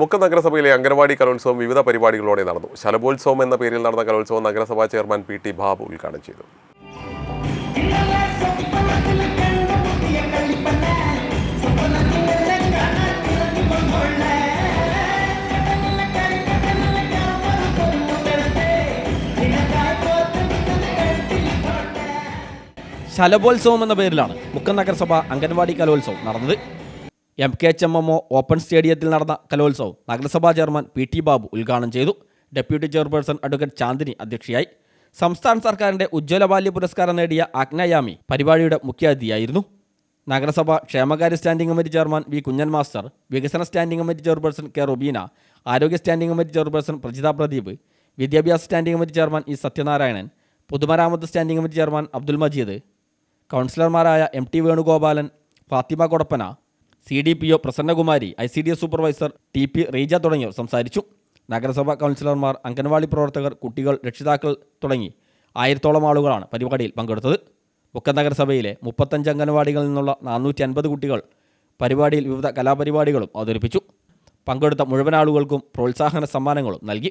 മുക്കം നഗരസഭയിലെ അംഗനവാടി കലോത്സവം വിവിധ പരിപാടികളോടെ നടന്നു. ശലഭോത്സവം എന്ന പേരിൽ നടന്ന കലോത്സവം നഗരസഭാ ചെയർമാൻ പി ടി ബാബു ഉദ്ഘാടനം ചെയ്തു. ശലഭോത്സവം എന്ന പേരിലാണ് മുക്കം നഗരസഭ അംഗൻവാടി കലോത്സവം നടന്നത്. M K H M M O open സ്റ്റേഡിയത്തിൽ നടന്ന കലോത്സവം നഗരസഭാ ചെയർമാൻ പി ടി ബാബു ഉദ്ഘാടനം ചെയ്തു. ഡെപ്യൂട്ടി ചെയർപേഴ്സൺ അഡ്വക്കേറ്റ് ചാന്ദിനി അധ്യക്ഷയായി. സംസ്ഥാന സർക്കാരിന്റെ ഉജ്ജ്വല ബാല്യ പുരസ്കാരം നേടിയ ആഗ്നയാമി പരിപാടിയുടെ മുഖ്യാതിഥിയായിരുന്നു. നഗരസഭ ക്ഷേമകാര്യ standing committee chairman V Kunhan master വികസന standing committee chairperson K Rubeena ആരോഗ്യ standing committee chairperson Prajitha Pradeep വിദ്യാഭ്യാസ standing committee chairman E Sathyanarayanan പൊതുമരാമത്ത് standing committee chairman Abdul Majeed കൗൺസിലർമാരായ M T Venugopalan Fathima Kodappana C D P O Prasannakumari I C D S supervisor T P Reeja തുടങ്ങിയവർ സംസാരിച്ചു. നഗരസഭാ കൗൺസിലർമാർ അംഗൻവാടി പ്രവർത്തകർ കുട്ടികൾ രക്ഷിതാക്കൾ തുടങ്ങി ആയിരത്തോളം ആളുകളാണ് പരിപാടിയിൽ പങ്കെടുത്തത്. മുക്കം നഗരസഭയിലെ മുപ്പത്തഞ്ച് അംഗൻവാടികളിൽ നിന്നുള്ള നാനൂറ്റി അൻപത് കുട്ടികൾ പരിപാടിയിൽ വിവിധ കലാപരിപാടികളും അവതരിപ്പിച്ചു. പങ്കെടുത്ത മുഴുവൻ ആളുകൾക്കും പ്രോത്സാഹന സമ്മാനങ്ങളും നൽകി.